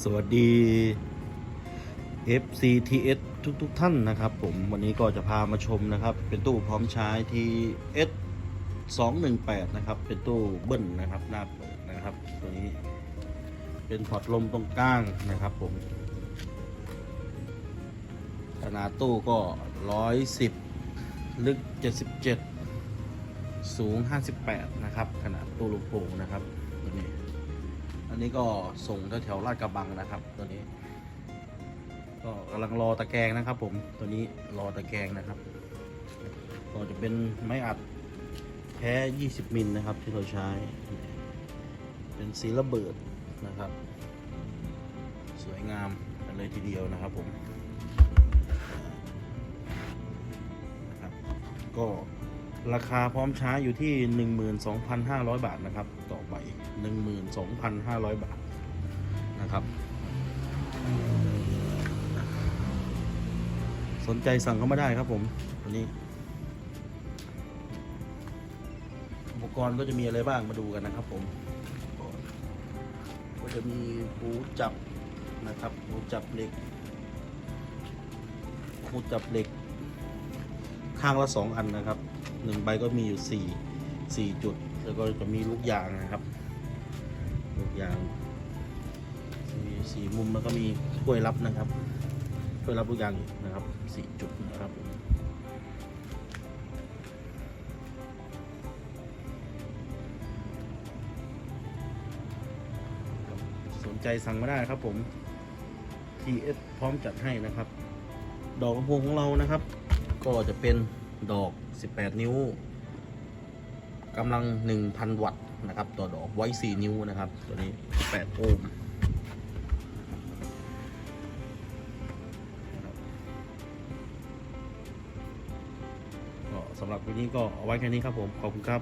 สวัสดี FCTS ทุกๆท่านนะครับผมวันนี้ก็จะพามาชมนะครับ เป็นตู้พร้อมใช้ TS 218นะครับ เป็นตู้เบิ้ลนะครับหน้าเปิดนะครับ ตัวนี้ เป็นพอร์ตลมตรงกลางนะครับผมขนาดตู้ก็ 110 ลึก 77 สูง 58 นะครับ ขนาดตู้ลำโพงนะครับตัวนี้ นี้ก็ส่งแถวๆลาดกระบังนะครับ ตัวนี้ ก็กำลังรอตะแกรงนะครับ ผมตัวนี้รอตะแกรงนะครับ ก็จะเป็นไม้อัดแท้ 20 มิลนะครับ ที่เราใช้ เป็นสีระเบิดนะครับ สวยงามกันเลยทีเดียวนะครับผมนะครับก็ราคาพร้อมใช้อยู่ที่ 12,500 บาทนะครับ ต่อใบ 12,500 บาทนะครับ สนใจสั่งเข้ามาได้ครับผมวันนี้ อุปกรณ์ก็จะมีอะไรบ้างมาดูกันนะครับผมก็จะมีหูจับนะครับหูจับเหล็กหูจับเหล็ก ข้างละสองอันนะครับหนึ่งใบก็มีอยู่สี่สี่จุด แล้วก็จะมีลูกยางนะครับ ลูกยางมีสี่มุมแล้วก็มีถ้วยรับนะครับถ้วยรับลูกยางนะครับสี่จุดนะครับสนใจสั่งมาได้ครับผม TS พร้อมจัดให้นะครับ ดอกลำโพงของเรานะครับ ก็จะเป็นดอก 18 นิ้ว กำลัง 1,000 วัตต์นะครับต่อดอกไว้ 4 นิ้วนะครับ ตัวนี้ 8 โอห์มก็สำหรับวันนี้ก็เอาไว้แค่นี้ครับผม ขอบคุณครับ